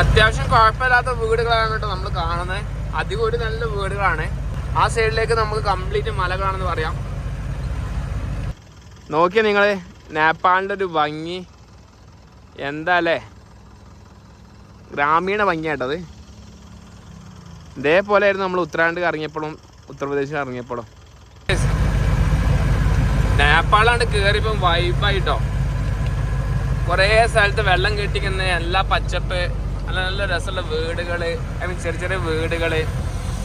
അത്യാവശ്യം കുഴപ്പമില്ലാത്ത വീടുകളാണ് കേട്ടോ നമ്മൾ കാണുന്നത് അധികം ഒരു നല്ല വീടുകളാണ്. ആ സൈഡിലേക്ക് നമുക്ക് കംപ്ലീറ്റ് മലകളാണെന്ന് പറയാം. നോക്കിയ നിങ്ങൾ? നേപ്പാളിന്റെ ഒരു ഭംഗി. എന്താ അല്ലേ ഗ്രാമീണ ഭംഗിയായിട്ടത് ഇതേപോലെ ആയിരുന്നു നമ്മൾ ഉത്തരാഖണ്ഡ് ഇറങ്ങിയപ്പോഴും ഉത്തർപ്രദേശിൽ ഇറങ്ങിയപ്പോഴും നേപ്പാളാണ്ട് കയറിയപ്പം വൈബായിട്ടോ കുറേ സ്ഥലത്ത് വെള്ളം കെട്ടിക്കുന്ന എല്ലാ പച്ചപ്പ് നല്ല നല്ല രസമുള്ള വീടുകൾ ഐ മീൻ ചെറിയ ചെറിയ വീടുകൾ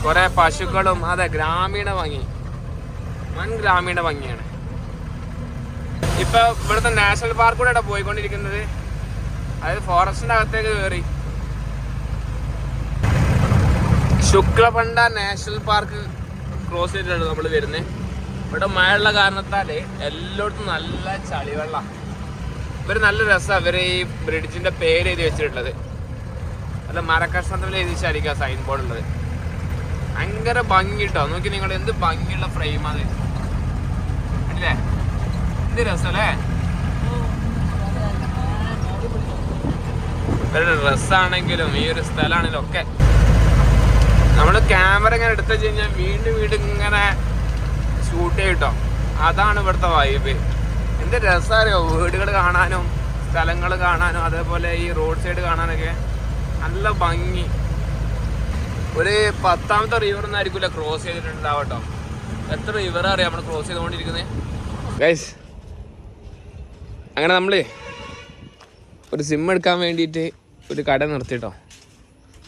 കുറേ പശുക്കളും അതെ ഗ്രാമീണ ഭംഗി. വൻ ഗ്രാമീണ ഭംഗിയാണ്. ഇപ്പൊ ഇവിടുത്തെ നാഷണൽ പാർക്കൂടെ പോയിക്കൊണ്ടിരിക്കുന്നത്. അതായത് ഫോറസ്റ്റിന്റെ അകത്തേക്ക് കയറി ശുക്ലപണ്ട നാഷണൽ പാർക്ക് ക്രോസ് ചെയ്തിട്ടാണ് നമ്മൾ വരുന്നത്. ഇവിടെ മഴയുള്ള കാരണത്താൽ എല്ലായിടത്തും നല്ല ചളിവെള്ളം. ഇവർ നല്ല രസമാണ് അവർ ഈ ബ്രിഡ്ജിന്റെ പേര് എഴുതി വെച്ചിട്ടുള്ളത്. അല്ല മരക്കഷ്ണത്തിൽ എഴുതി ആ സൈൻ ബോർഡ് ഉള്ളത്. ഭയങ്കര ഭംഗി കേട്ടോ നോക്കി നിങ്ങൾ എന്ത് ഭംഗിയുള്ള ഫ്രെയിമാണ് അല്ലേ? എന്ത് രസല്ലേ? ഇവരുടെ ഡ്രസ്സാണെങ്കിലും ഈ ഒരു സ്ഥലമാണെങ്കിലും ഒക്കെ. നമ്മൾ ക്യാമറ ഇങ്ങനെ എടുത്തു കഴിഞ്ഞാൽ വീണ്ടും വീണ്ടും ഇങ്ങനെ ഷൂട്ട് ചെയ്യട്ടോ അതാണ് ഇവിടുത്തെ വൈബ് എന്ത് രസമറിയോ വീടുകൾ കാണാനും സ്ഥലങ്ങൾ കാണാനും അതേപോലെ ഈ റോഡ് സൈഡ് കാണാനൊക്കെ. നല്ല ഭംഗി. ഒരു പത്താമത്തെ റിവർ ഒന്നായിരിക്കില്ല ക്രോസ് ചെയ്തിട്ടുണ്ടാവട്ടോ. എത്ര റിവർ അറിയാം നമ്മൾ ക്രോസ് ചെയ്തുകൊണ്ടിരിക്കുന്നത് ഗൈസ് അങ്ങനെ നമ്മളേ ഒരു സിം എടുക്കാൻ വേണ്ടിയിട്ട് ഒരു കട നിർത്തിട്ടോ.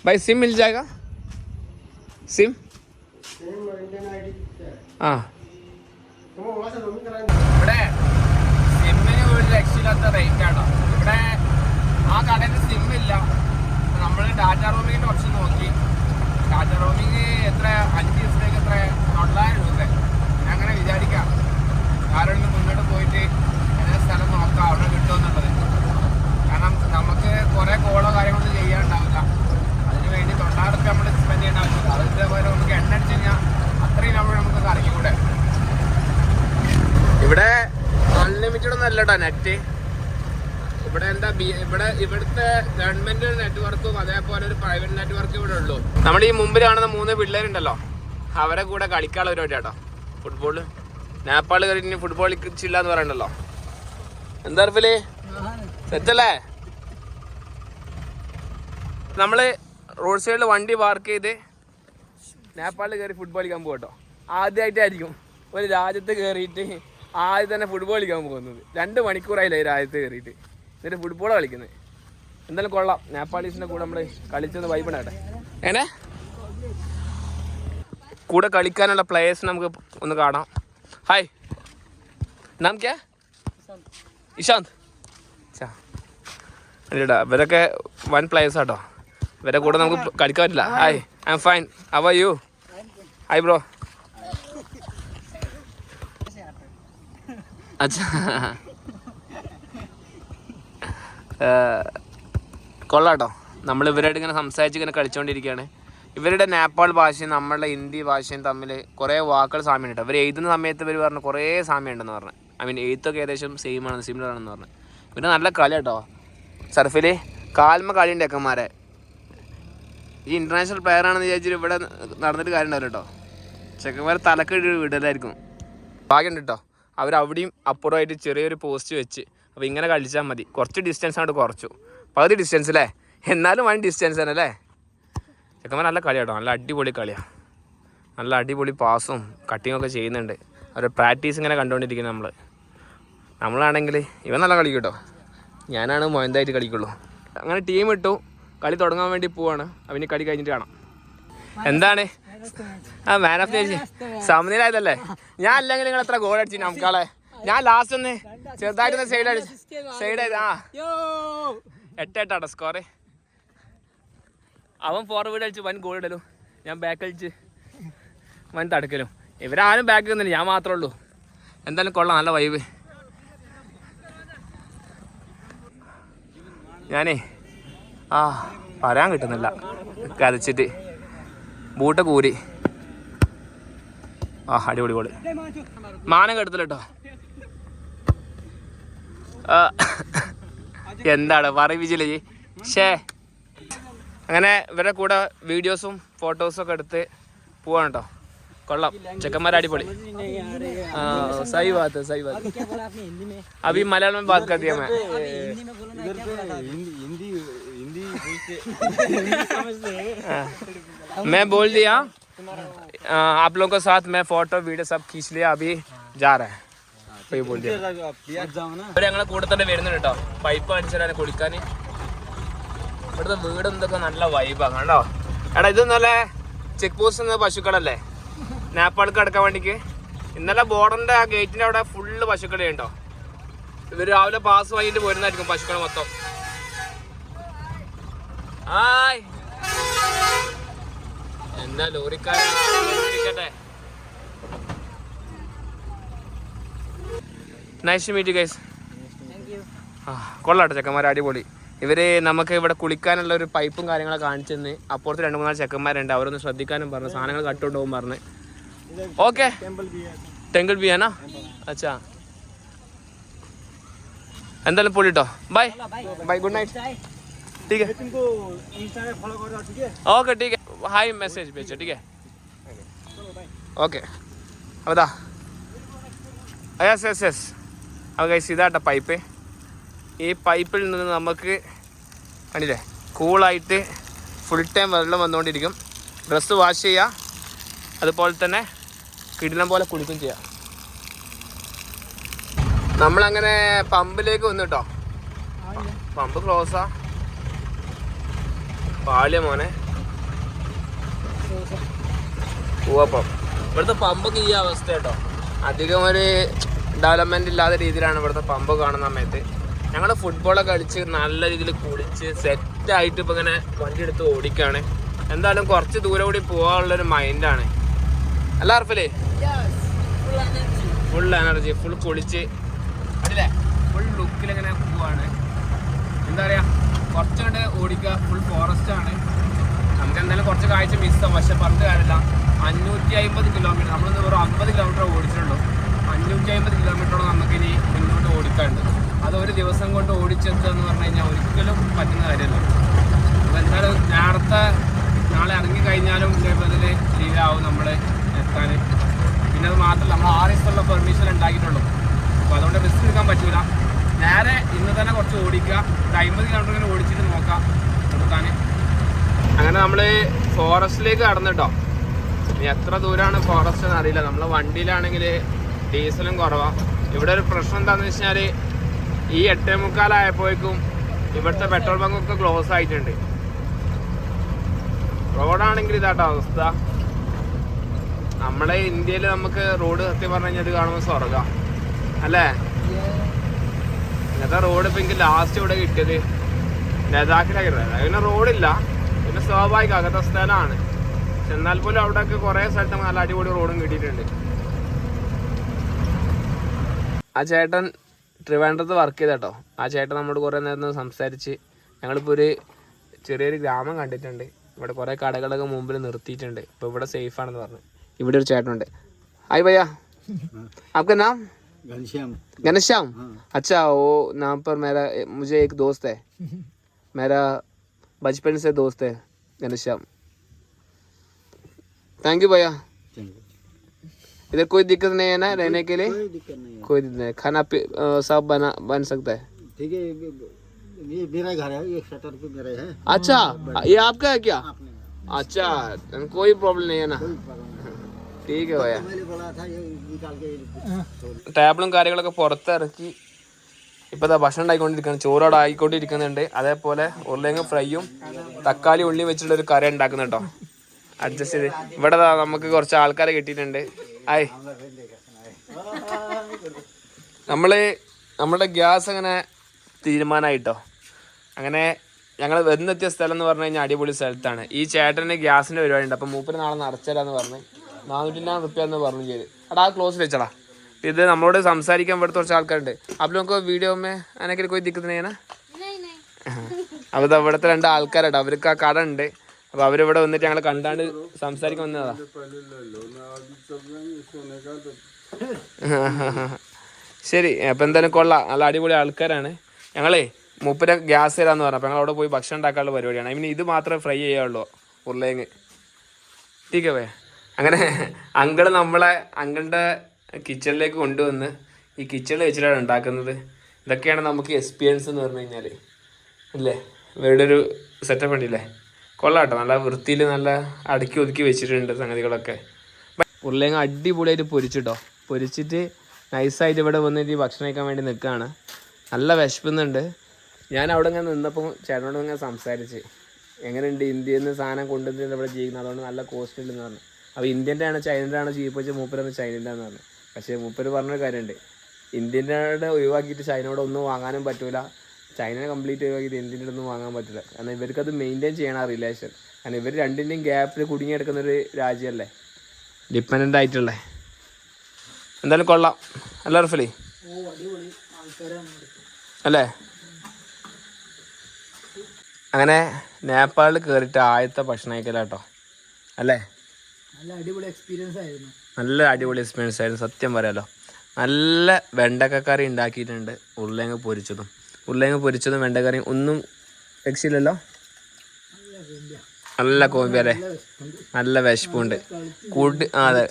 ബൈ സിം മിൽ ജാഗ? സിം ആ. ഇവിടെ സിമ്മിന് ഒരു രക്ഷയില്ലാത്ത റേറ്റ് ആണോ ഇവിടെ ആ ഇല്ല നമ്മൾ ഡാറ്റ റോമിങ്ങിന്റെ ഓപ്ഷൻ നോക്കി. ടാറ്റ റോമിങ് എത്ര അഞ്ച് ദിവസത്തേക്ക് എത്ര തൊള്ളായിരം രൂപ അങ്ങനെ വിചാരിക്കാം. ആരോടും മുന്നോട്ട് പോയിട്ട് എന്നാ സ്ഥലം നോക്കാം അവിടെ കിട്ടുമെന്നുള്ളത് കാരണം നമുക്ക് കുറെ കോളോ കാര്യങ്ങളൊന്നും ചെയ്യാനുണ്ടാവില്ല അതിന് വേണ്ടി തൊള്ളായിരം നമ്മൾ സ്പെൻഡ് ചെയ്യേണ്ട ആവശ്യമില്ല. അത് ഇതേപോലെ നമുക്ക് എണ്ണ അടിച്ച് കഴിഞ്ഞാൽ അത്രയും നമ്മൾ നമുക്ക് കറങ്ങിക്കൂടെ. ഇവിടെ അൺലിമിറ്റഡ് ഒന്നും അല്ല കേട്ടോ നെറ്റ് ഇവിടെ എന്താ ഇവിടെ ഇവിടുത്തെ ഗവൺമെന്റ് നെറ്റ്വർക്കും അതേപോലെ ഒരു പ്രൈവറ്റ് നെറ്റ്വർക്കും ഇവിടെ ഉള്ളൂ. നമ്മൾ ഈ മുമ്പിൽ കാണുന്ന മൂന്ന് പിള്ളേരുണ്ടല്ലോ അവരെ കൂടെ കളിക്കാനുള്ള പരിപാടി കേട്ടോ ഫുട്ബോൾ നേപ്പാൾ കഴിഞ്ഞ് ഫുട്ബോൾ കളിച്ചില്ല എന്ന് പറയണ്ടല്ലോ. എന്താ അർഫിൽ സെറ്റല്ലേ? നമ്മൾ റോഡ് സൈഡിൽ വണ്ടി പാർക്ക് ചെയ്ത് നേപ്പാളിൽ കയറി ഫുട്ബോൾ കളിക്കാൻ പോകട്ടോ ആദ്യമായിട്ടായിരിക്കും ഒരു രാജ്യത്ത് കയറിയിട്ട് ആദ്യം തന്നെ ഫുട്ബോൾ കളിക്കാൻ പോകുന്നത്. രണ്ട് മണിക്കൂറായില്ലേ രാജ്യത്ത് കയറിയിട്ട്. എന്നിട്ട് ഫുട്ബോളാണ് കളിക്കുന്നത്. എന്തായാലും കൊള്ളാം. നേപ്പാളീസിന്റെ കൂടെ നമ്മൾ കളിച്ചൊന്ന് വൈബിടാട്ടെ എങ്ങനെ? കൂടെ കളിക്കാനുള്ള പ്ലേയേഴ്സ് നമുക്ക് ഒന്ന് കാണാം. ഹായ് നാം ക്യാ ഇഷാന്ത്. ഇല്ലടാ ഇവരൊക്കെ വൺ പ്ലേയേഴ്സ് ആട്ടോ. ഇവരെ കൂടെ നമുക്ക് കളിക്കാൻ പറ്റില്ല. Hi I'm fine are you hi bro അച്ഛാ. കൊള്ളാട്ടോ. നമ്മൾ ഇവരായിട്ട് ഇങ്ങനെ സംസാരിച്ച് ഇങ്ങനെ കളിച്ചുകൊണ്ടിരിക്കുകയാണ് ഇവരുടെ നേപ്പാൾ ഭാഷയും നമ്മളുടെ ഹിന്ദി ഭാഷയും തമ്മിൽ കുറേ വാക്കുകൾ സാമ്യമുണ്ട് ഇവർ എഴുതുന്ന സമയത്ത് ഇവർ പറഞ്ഞു കുറേ സാമ്യം ഉണ്ടെന്ന് പറഞ്ഞു. ഐ മീൻ എഴുത്തൊക്കെ ഏകദേശം സെയിം ആണ് സിമിലർ ആണെന്ന് പറഞ്ഞു. പിന്നെ നല്ല കളി കേട്ടോ. സർഫിൽ കാൽമ കളിയുണ്ട് ചെക്കന്മാരെ. ഈ ഇന്റർനാഷണൽ പ്ലെയർ ആണെന്ന് വിചാരിച്ചിട്ട് ഇവിടെ നടന്നിട്ട് കാര്യം ഉണ്ടാവില്ല കേട്ടോ. ചെക്കന്മാരെ തലക്ക് വിടലായിരിക്കും. ഭാഗ്യമുണ്ട് കേട്ടോ. അവർ അവിടെയും അപ്പുറമായിട്ട് ചെറിയൊരു പോസ്റ്റ് വെച്ച്. അപ്പോൾ ഇങ്ങനെ കളിച്ചാൽ മതി. കുറച്ച് ഡിസ്റ്റൻസ് അങ്ങോട്ട് കുറച്ചു. പകുതി ഡിസ്റ്റൻസ് അല്ലേ എന്നാലും വൺ ഡിസ്റ്റൻസ് തന്നെ അല്ലേ ചെക്കന്മാർ നല്ല കളിയാട്ടോ നല്ല അടിപൊളി കളിയാണ് നല്ല അടിപൊളി പാസും കട്ടിങ്ങും ഒക്കെ ചെയ്യുന്നുണ്ട്. അവരുടെ പ്രാക്ടീസ് ഇങ്ങനെ കണ്ടുകൊണ്ടിരിക്കുന്നത് നമ്മൾ നമ്മളാണെങ്കിൽ ഇവൻ നല്ല കളിക്കും കേട്ടോ ഞാനാണ് മൊയന്തായിട്ട് കളിക്കുള്ളൂ. അങ്ങനെ ടീം ഇട്ടു. കളി തുടങ്ങാൻ വേണ്ടി പോവാണ്. അവന് കളി കഴിഞ്ഞിട്ട് കാണാം. എന്താണ്? ആ മാൻ ഓഫ് ദി സമനിലായതല്ലേ? ഞാൻ അല്ലെങ്കിൽ നിങ്ങൾ എത്ര ഗോൾ അടിച്ചു നമുക്കാളെ? ഞാൻ ലാസ്റ്റ് ഒന്ന് ചെറുതായിട്ട് സൈഡ് അടിച്ചു. സൈഡ് ആ. എട്ട് എട്ടാട്ടോ സ്കോറ് അവൻ ഫോർവേഡ് അടിച്ച് വൻ ഗോൾ ഇടലും. ഞാൻ ബാക്ക് അടിച്ച് വൻ തടുക്കലും. ഇവരാരും ബാക്ക് നിന്നില്ല. ഞാൻ മാത്രമേ ഉള്ളൂ. എന്തായാലും കൊള്ളാം. നല്ല വൈബ് ഞാനേ ആ പറയാൻ കിട്ടുന്നില്ല. കരച്ചിട്ട്. ബൂട്ട കൂരി. ആ അടിപൊളി ഗോൾ മാനം കെടുത്തില്ല കേട്ടോ എന്താണ് പറയിപ്പിച്ചില്ലേ ഷേ അങ്ങനെ ഇവരുടെ കൂടെ വീഡിയോസും ഫോട്ടോസും ഒക്കെ എടുത്ത് പോവാണ് കേട്ടോ കൊള്ളാം ചെക്കന്മാർ അടിപൊളി ആ, സഹി ബാത്ത് ഹൈ, സഹി ബാത്ത് क्या बोला आपने हिंदी में अभी मलयालम में बात कर दिया मैं हिंदी में बोलो ना इधर क्या पे बोला हिंदी हिंदी हिंदी पूछते समझते हैं मैं बोल दिया आ, आप लोगों के साथ मैं फोटो वीडियो सब खींच लिया अभी जा रहा है ഞങ്ങളെ കൂടെ തന്നെ വരുന്നുണ്ട് കേട്ടോ. പൈപ്പ് അടിച്ചിടാൻ കുളിക്കാൻ. ഇവിടുത്തെ വീട് എന്തൊക്കെ നല്ല വൈബാണ് കണ്ടോ? എടാ ഇത് നല്ല ചെക്ക് പോസ്റ്റ് എന്ന പശുക്കളല്ലേ നേപ്പാൾക്ക് അടക്കാൻ വേണ്ടിക്ക്. ഇന്നലെ ബോർഡറിന്റെ ആ ഗേറ്റിന്റെ അവിടെ ഫുള്ള് പശുക്കളെ ഉണ്ടോ? ഇവർ രാവിലെ പാസ് വാങ്ങിയിട്ട് പോരുന്നായിരിക്കും പശുക്കൾ മൊത്തം. ആയ്. എന്താ ലോറിക്കാരെ nice meet guys thank you ആ കൊള്ളാട്ടോ ചെക്കന്മാർ അടിപൊളി ഇവര് നമുക്ക് ഇവിടെ കുളിക്കാനുള്ള ഒരു പൈപ്പും കാര്യങ്ങളൊക്കെ കാണിച്ചു തന്നെ അപ്പുറത്ത് രണ്ട് മൂന്നാല് ചെക്കന്മാരുണ്ട് അവരൊന്ന് ശ്രദ്ധിക്കാനും പറഞ്ഞു സാധനങ്ങൾ കട്ടുകൊണ്ട് പോകും പറഞ്ഞു ഓക്കെ टेंपल भी है ടെങ്കിൾ ബി ആണോ അച്ഛാ എന്തായാലും പൊളിട്ടോ ബൈ ബൈ ഗുഡ് നൈറ്റ് चाय ठीक है तुमको इंस्टा में फॉलो कर रहा ठीक है ओके ठीक है हाई मैसेज भेजो ठीक है ഓക്കെ അതാ യെസ് യെസ് യെസ് അത് കൈസ് ഇതാട്ട പൈപ്പ് ഈ പൈപ്പിൽ നിന്ന് നമുക്ക് കണ്ടില്ലേ കൂളായിട്ട് ഫുൾ ടൈം വെള്ളം വന്നുകൊണ്ടിരിക്കും. ഡ്രസ്സ് വാഷ് ചെയ്യുക അതുപോലെ തന്നെ കിടിലം പോലെ കുളിക്കും ചെയ്യാം. നമ്മളങ്ങനെ പമ്പിലേക്ക് വന്നു കേട്ടോ പമ്പ് ക്ലോസാ പാളിയ മോനെ. പൂവപ്പം ഇവിടുത്തെ പമ്പൊക്കെ ഈ അവസ്ഥ കേട്ടോ അധികം ഒരു ഡെവലപ്മെന്റ് ഇല്ലാത്ത രീതിയിലാണ് ഇവിടുത്തെ പമ്പ് കാണുന്ന സമയത്ത്. ഞങ്ങൾ ഫുട്ബോളൊക്കെ കളിച്ച് നല്ല രീതിയിൽ കുളിച്ച് സെറ്റായിട്ട് ഇപ്പോൾ ഇങ്ങനെ വണ്ടി എടുത്ത് ഓടിക്കുകയാണ് എന്തായാലും കുറച്ച് ദൂരം കൂടി പോകാനുള്ളൊരു മൈൻഡാണ് അല്ല അർഫലേ? ഫുൾ എനർജി ഫുൾ കുളിച്ച്. അല്ലേ ഫുൾ ലുക്കിൽ ഇങ്ങനെ പോവാണ്. എന്താ പറയുക കുറച്ചുകൊണ്ട് ഓടിക്കുക ഫുൾ ഫോറസ്റ്റ് ആണ്. നമുക്ക് എന്തായാലും കുറച്ച് കാഴ്ച മിസ്സാവും പക്ഷെ പറഞ്ഞു കാര്യമില്ല. അഞ്ഞൂറ്റി അമ്പത് കിലോമീറ്റർ നമ്മളിന്ന് വെറും അമ്പത് കിലോമീറ്റർ ഓടിച്ചിട്ടുള്ളൂ. അഞ്ഞൂറ്റി അമ്പത് കിലോമീറ്ററോളം നമുക്കിനി മുന്നോട്ട് ഓടിക്കാണ്ട് അത് ഒരു ദിവസം കൊണ്ട് ഓടിച്ചെത്തുക എന്ന് പറഞ്ഞു കഴിഞ്ഞാൽ ഒരിക്കലും പറ്റുന്ന കാര്യമല്ല. അപ്പോൾ എന്തായാലും നേരത്തെ നാളെ ഇറങ്ങി കഴിഞ്ഞാലും ഇതേപോലെ ലീവാവും നമ്മൾ എത്താൻ പിന്നെ അത് മാത്രമല്ല നമ്മൾ ആറ് ദിവസമുള്ള പെർമിഷൻ ഉണ്ടാക്കിയിട്ടുള്ളൂ. അപ്പോൾ അതുകൊണ്ട് റിസ്ക് എടുക്കാൻ പറ്റില്ല നേരെ ഇന്ന് തന്നെ കുറച്ച് ഓടിക്കുക. ഒരു അമ്പത് കിലോമീറ്റർ ഇങ്ങനെ ഓടിച്ചിട്ട് നോക്കാം. എടുക്കാൻ അങ്ങനെ നമ്മൾ ഫോറസ്റ്റിലേക്ക് കടന്നിട്ടോ. ഇനി എത്ര ദൂരമാണ് ഫോറസ്റ്റ് എന്ന് അറിയില്ല. നമ്മളെ വണ്ടിയിലാണെങ്കിൽ ഡീസലും കുറവാണ് ഇവിടെ ഒരു പ്രശ്നം എന്താണെന്ന് വെച്ചാൽ ഈ എട്ടേ മുക്കാലായപ്പോഴേക്കും ഇവിടുത്തെ പെട്രോൾ ബങ്കൊക്കെ ക്ലോസ് ആയിട്ടുണ്ട്. റോഡാണെങ്കിൽ ഇതാട്ടോ അവസ്ഥ. നമ്മളെ ഇന്ത്യയിൽ നമുക്ക് റോഡ് സത്യം പറഞ്ഞു കഴിഞ്ഞാൽ ഇത് കാണുമ്പോൾ സ്വർഗം അല്ലേ? ഇന്നത്തെ റോഡ് ഇപ്പം എനിക്ക് ലാസ്റ്റ് ഇവിടെ കിട്ടിയത് ലഡാക്കിലായിരുന്നു അതിന് റോഡില്ല പിന്നെ സ്വാഭാവികം അകത്ത സ്ഥലമാണ്. എന്നാൽ പോലും അവിടെയൊക്കെ കുറേ സ്ഥലത്ത് നല്ല അടിപൊളി റോഡും കിട്ടിയിട്ടുണ്ട്. ആ ചേട്ടൻ ട്രിവാൻഡ്രത്ത് വർക്ക് ചെയ്തട്ടോ ആ ചേട്ടൻ നമ്മോട് കുറേ നേരം സംസാരിച്ച് ഞങ്ങളിപ്പോൾ ഒരു ചെറിയൊരു ഗ്രാമം കണ്ടിട്ടുണ്ട് ഇവിടെ കുറേ കടകളൊക്കെ മുമ്പിൽ നിർത്തിയിട്ടുണ്ട് ഇപ്പോൾ ഇവിടെ സേഫ് ആണെന്ന് പറഞ്ഞു ഇവിടെ ഒരു ചേട്ടനുണ്ട് ഹായ് ഭയ്യ आपका नाम घनश्याम घनश्याम अच्छा वो नाम पर मेरा मुझे एक दोस्त है मेरा बचपन से दोस्त है घनश्याम थैंक यू भैया इधर कोई दिक्कत नहीं है ना रहने के लिए कोई दिक्कत नहीं है कोई दिक्कत नहीं खाना पी अ, सब बना बन सकता है ठीक है ये मेरा घर है ये शटर पे मेरा है अच्छा ये आपका है क्या आपने अच्छा then कोई प्रॉब्लम नहीं है ना कोई प्रॉब्लम नहीं ठीक है भैया मैंने बोला था ये निकाल के ടേബിളും കാര്യങ്ങളൊക്കെ പുറത്തിറക്കി ഇപ്പോൾ ഇതാ ഭക്ഷണം ഉണ്ടായിക്കൊണ്ടിരിക്കുകയാണ് ചോറോടെ ആയിക്കൊണ്ടിരിക്കുന്നുണ്ട് അതേപോലെ ഉരുളങ്ങ ഫ്രൈയും തക്കാളി ഉള്ളി വെച്ചിട്ടുള്ള ഒരു കറി ഉണ്ടാക്കുന്ന കേട്ടോ അഡ്ജസ്റ്റ് ചെയ്ത് ഇവിടെ ദാ നമുക്ക് കുറച്ച് ആൾക്കാരെ കിട്ടിയിട്ടുണ്ട് ആയി നമ്മൾ നമ്മുടെ ഗ്യാസ് അങ്ങനെ തീരുമാനമായിട്ടോ അങ്ങനെ ഞങ്ങൾ വന്നെത്തിയ സ്ഥലം എന്ന് പറഞ്ഞു കഴിഞ്ഞാൽ അടിപൊളി സ്ഥലത്താണ്. ഈ ചേട്ടന് ഗ്യാസിന്റെ പരിപാടി ഉണ്ട് അപ്പം മൂപ്പര് നാളെ നിറച്ചരാന്ന് പറഞ്ഞ് നാനൂറ്റി റുപ്യ എന്ന് പറഞ്ഞു ചെയ്ത്. അടാ ക്ലോസ് വെച്ചടാ. ഇത് നമ്മളോട് സംസാരിക്കാൻ ഇവിടുത്തെ കുറച്ച് ആൾക്കാരുണ്ട്. അപ്പൊ നമുക്ക് വീഡിയോ മേ അതിനൊക്കെ കോയി ദിക്കുന്നേനാ അപ്പോൾ ഇവിടുത്തെ രണ്ട് ആൾക്കാരുണ്ട്. അവർക്ക് ആ കട ഉണ്ട്. അപ്പോൾ അവരിവിടെ വന്നിട്ട് ഞങ്ങൾ കണ്ടാണ്ട് സംസാരിക്കാൻ വന്നതാ. ശരി അപ്പം എന്തായാലും കൊള്ളാം. നല്ല അടിപൊളി ആൾക്കാരാണ്. ഞങ്ങളേ മുപ്പര ഗ്യാസ് തരാന്ന് പറഞ്ഞു. അപ്പൊ ഞങ്ങൾ അവിടെ പോയി ഭക്ഷണം ഉണ്ടാക്കാനുള്ള പരിപാടിയാണ്. ഐ മീൻ ഇത് മാത്രമേ ഫ്രൈ ചെയ്യാവുള്ളൂ ഉരുളേങ്ങ് ടീക്കവേ അങ്ങനെ അങ്കിൾ നമ്മളെ അങ്കിളുടെ കിച്ചണിലേക്ക് കൊണ്ടുവന്ന് ഈ കിച്ചണിൽ വെച്ചിട്ടാണ് ഉണ്ടാക്കുന്നത്. ഇതൊക്കെയാണ് നമുക്ക് എക്സ്പീരിയൻസ് എന്ന് പറഞ്ഞു കഴിഞ്ഞാൽ അല്ലേ? ഇവരുടെ ഒരു സെറ്റപ്പ് ഉണ്ടല്ലേ? കൊള്ളാട്ടോ. നല്ല വൃത്തിയിൽ നല്ല അടുക്കി ഒതുക്കി വെച്ചിട്ടുണ്ട് സംഗതികളൊക്കെ. ഉരുളേങ്ങ അടിപൊളിയായിട്ട് പൊരിച്ചിട്ടോ. പൊരിച്ചിട്ട് നൈസായിട്ട് ഇവിടെ വന്നിട്ട് ഭക്ഷണം കഴിക്കാൻ വേണ്ടി നിൽക്കുകയാണ്. നല്ല വിശപ്പുന്നുണ്ട്. ഞാൻ അവിടെ ഇങ്ങനെ നിന്നപ്പോൾ ചേട്ടനോട് ഇങ്ങനെ സംസാരിച്ച്. എങ്ങനെയുണ്ട് ഇന്ത്യയിൽ നിന്ന് സാധനം കൊണ്ടുവന്നിട്ട് ഇവിടെ ജീവിക്കുന്നത്? അതുകൊണ്ട് നല്ല കോസ്റ്റ് ഉണ്ടെന്ന് പറഞ്ഞു. അപ്പോൾ ഇന്ത്യന്റെ ആണ് ചൈനയുടെ ആണ് ചീപ്പ് വെച്ചാൽ മൂപ്പരെന്ന് ചൈനന്റെ എന്ന് പറഞ്ഞു. പക്ഷേ മൂപ്പര് പറഞ്ഞൊരു കാര്യമുണ്ട്. ഇന്ത്യന്റെ ഒഴിവാക്കിയിട്ട് ചൈനയോട് ഒന്നും വാങ്ങാനും പറ്റൂല. ചൈന കംപ്ലീറ്റ് ഇത് ഇന്ത്യന്റെ ഒന്നും വാങ്ങാൻ പറ്റില്ല. കാരണം ഇവർക്കത് മെയിന്റെയിൻ ചെയ്യണം ആ റിലേഷൻ കാരണം ഇവർ രണ്ടിന്റെയും ഗ്യാപ്പിൽ കുടുങ്ങിയെടുക്കുന്ന ഒരു രാജ്യമല്ലേ? ഡിപ്പെൻഡന്റ് ആയിട്ടുള്ളേ. എന്തായാലും കൊള്ളാം. അല്ല റഫലി? അല്ലേ? അങ്ങനെ നേപ്പാളിൽ കയറിയിട്ട് ആദ്യത്തെ ഭക്ഷണം കഴിക്കലാട്ടോ അല്ലേ? നല്ല അടിപൊളി എക്സ്പീരിയൻസ് ആയിരുന്നു. നല്ല അടിപൊളി എക്സ്പീരിയൻസ് ആയിരുന്നു. സത്യം പറയാലോ. നല്ല വെണ്ടക്കക്കറി ഉണ്ടാക്കിയിട്ടുണ്ട്. ഉരുളേങ്ങ പൊരിച്ചതും. ഉരുളേങ്ങ പൊരിച്ചതും വെണ്ടക്കറിയും ഒന്നും രക്ഷയില്ലല്ലോ? നല്ല കോമ്പി അല്ലേ? നല്ല വിശപ്പുണ്ട്. കൂട്ടി ആ അതെ.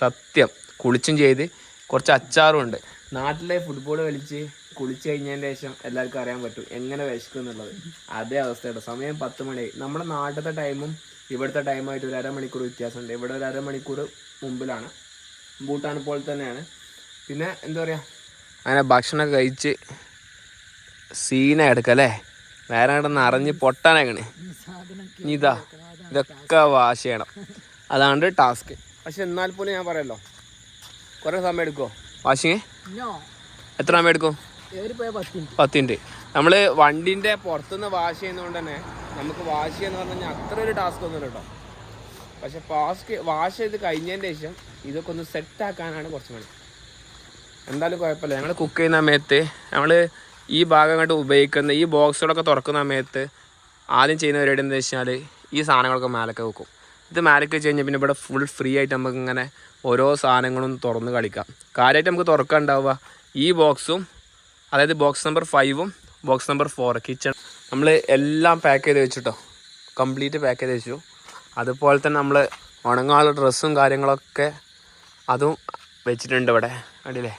സത്യം. കുളിച്ചും ചെയ്ത് കുറച്ച് അച്ചാറും ഉണ്ട്. നാട്ടിലെ ഫുട്ബോൾ കളിച്ച് കുളിച്ച് കഴിഞ്ഞതിന് ശേഷം എല്ലാവർക്കും അറിയാൻ പറ്റും എങ്ങനെ വിശക്കും എന്നുള്ളത്. അതേ അവസ്ഥയുടെ സമയം പത്ത് മണിയായി നമ്മുടെ നാട്ടിലത്തെ ടൈമും ഇവിടുത്തെ ടൈമായിട്ട് ഒരു അരമണിക്കൂർ വ്യത്യാസമുണ്ട്. ഇവിടെ ഒരു അരമണിക്കൂർ മുമ്പിലാണ്. ഭൂട്ടാൻ പോലെ തന്നെയാണ്. പിന്നെ എന്താ പറയുക അങ്ങനെ ഭക്ഷണം കഴിച്ച് സീന എടുക്കല്ലേ വേറെ കിടന്ന് അറിഞ്ഞ് പൊട്ടാനാക്കണേ ഇതാ ഇതൊക്കെ വാഷ് ചെയ്യണം. അതാണ് ടാസ്ക്. പക്ഷെ എന്നാൽ പോലും ഞാൻ പറയല്ലോ. കുറേ സമയം എടുക്കുമോ വാഷിങ്? എത്ര സമയം എടുക്കും? പത്ത് മിനിറ്റ്. മിനിറ്റ്. നമ്മൾ വണ്ടിന്റെ പുറത്തുനിന്ന് വാഷ് ചെയ്യുന്നതുകൊണ്ട് തന്നെ നമുക്ക് വാഷ് ചെയ്യുന്ന പറഞ്ഞു കഴിഞ്ഞാൽ അത്ര ഒരു ടാസ്ക് ഒന്നും കേട്ടോ. പക്ഷെ പാസ്ക് വാഷ് ചെയ്ത് കഴിഞ്ഞതിന് ശേഷം ഇതൊക്കെ ഒന്ന് സെറ്റ് ആക്കാനാണ് കുറച്ച് മണി എന്തായാലും കുഴപ്പമില്ല. ഞങ്ങൾ കുക്ക് ചെയ്യുന്ന സമയത്ത് നമ്മൾ ഈ ഭാഗം കണ്ട് ഉപയോഗിക്കുന്ന ഈ ബോക്സുകളൊക്കെ തുറക്കുന്ന സമയത്ത് ആദ്യം ചെയ്യുന്ന പരിപാടി എന്താ വെച്ചാൽ ഈ സാധനങ്ങളൊക്കെ മേലൊക്കെ വെക്കും. ഇത് മേലൊക്കെ വെച്ച് കഴിഞ്ഞാൽ പിന്നെ ഇവിടെ ഫുൾ ഫ്രീ ആയിട്ട് നമുക്ക് ഇങ്ങനെ ഓരോ സാധനങ്ങളും തുറന്ന് കളിക്കാം. കാര്യമായിട്ട് നമുക്ക് തുറക്കാൻ ഉണ്ടാവുക ഈ ബോക്സും അതായത് ബോക്സ് നമ്പർ ഫൈവും ബോക്സ് നമ്പർ ഫോർ കിച്ചൺ നമ്മൾ എല്ലാം പാക്ക് ചെയ്ത് വെച്ചിട്ടോ. കംപ്ലീറ്റ് പാക്ക് ചെയ്ത് വെച്ചു. അതുപോലെ തന്നെ നമ്മൾ ഉണങ്ങാനുള്ള ഡ്രസ്സും കാര്യങ്ങളൊക്കെ അതും വെച്ചിട്ടുണ്ട് ഇവിടെ. കണ്ടില്ലേ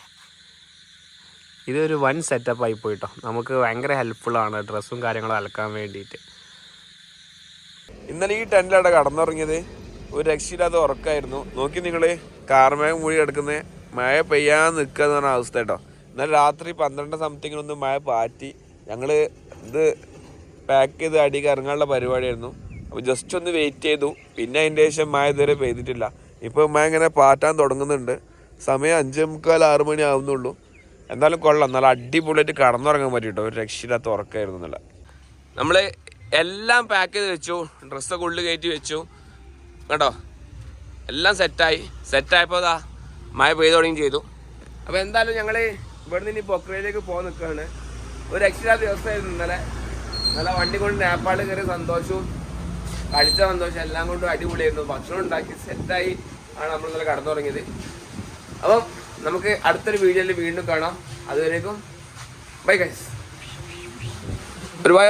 ഇതൊരു വൺ സെറ്റപ്പ് ആയി പോയിട്ടോ. നമുക്ക് ഭയങ്കര ഹെൽപ്ഫുള്ളാണ് ഡ്രസ്സും കാര്യങ്ങളും അലക്കാൻ വേണ്ടിയിട്ട്. ഇന്നലെ ഈ ടെന്റിലാണ് കടന്നുറങ്ങിയത് ഒരു രക്ഷയില്ലാത്ത ഉറക്കമായിരുന്നു നോക്കി നിങ്ങൾ കാർമേഘം മൂടി എടുക്കുന്നത് മഴ പെയ്യാൻ നിൽക്കുക എന്ന് പറഞ്ഞ അവസ്ഥ കേട്ടോ. ഇന്നലെ രാത്രി പന്ത്രണ്ട് സംതിങ്ങിനൊന്ന് മഴ പാറ്റി. ഞങ്ങൾ ഇത് പാക്ക് ചെയ്ത് അടിക്ക് ഇറങ്ങാനുള്ള പരിപാടിയായിരുന്നു. അപ്പോൾ ജസ്റ്റ് ഒന്ന് വെയിറ്റ് ചെയ്തു. പിന്നെ അതിന്റെ ശേഷം മഴ ഇതുവരെ പെയ്തിട്ടില്ല. ഇപ്പോൾ മഴ ഇങ്ങനെ പാറ്റാൻ തുടങ്ങുന്നുണ്ട്. സമയം അഞ്ചേ മുക്കാൽ ആറ് മണി ആവുന്നുള്ളൂ. എന്തായാലും കൊള്ളാം. നല്ല അടിപൊളിയായിട്ട് കടന്നുറങ്ങാൻ പറ്റിട്ടോ ഒരു രക്ഷയില്ലാത്ത ഉറക്കമായിരുന്നു നല്ല നമ്മൾ എല്ലാം പാക്ക് ചെയ്ത് വെച്ചു. ഡ്രസ്സൊക്കെ ഉള്ളിൽ കയറ്റി വെച്ചു. കേട്ടോ എല്ലാം സെറ്റായി സെറ്റായപ്പോൾ അതാ മഴ പെയ്ത് തുടങ്ങി ചെയ്തു. അപ്പോൾ എന്തായാലും ഞങ്ങൾ ഇവിടെ നിന്ന് പൊക്രയിലേക്ക് പോകാൻ നിൽക്കുകയാണ് ഒരു രക്ഷിതാ ദിവസമായിരുന്നു ഇന്നലെ. നല്ല വണ്ടി കൊണ്ട് നേപ്പാളിൽ കയറിയ സന്തോഷവും കഴിച്ച സന്തോഷം എല്ലാം കൊണ്ടും അടിപൊളിയായിരുന്നു. ഭക്ഷണം ഉണ്ടാക്കി സെറ്റായി ആണ് നമ്മൾ ഇന്നലെ കടന്നു തുടങ്ങിയത് അപ്പം നമുക്ക് അടുത്തൊരു വീഡിയോയിൽ വീണ്ടും കാണാം. അതുവരേക്കും ബൈ ഗൈസ് ഒരു ബൈ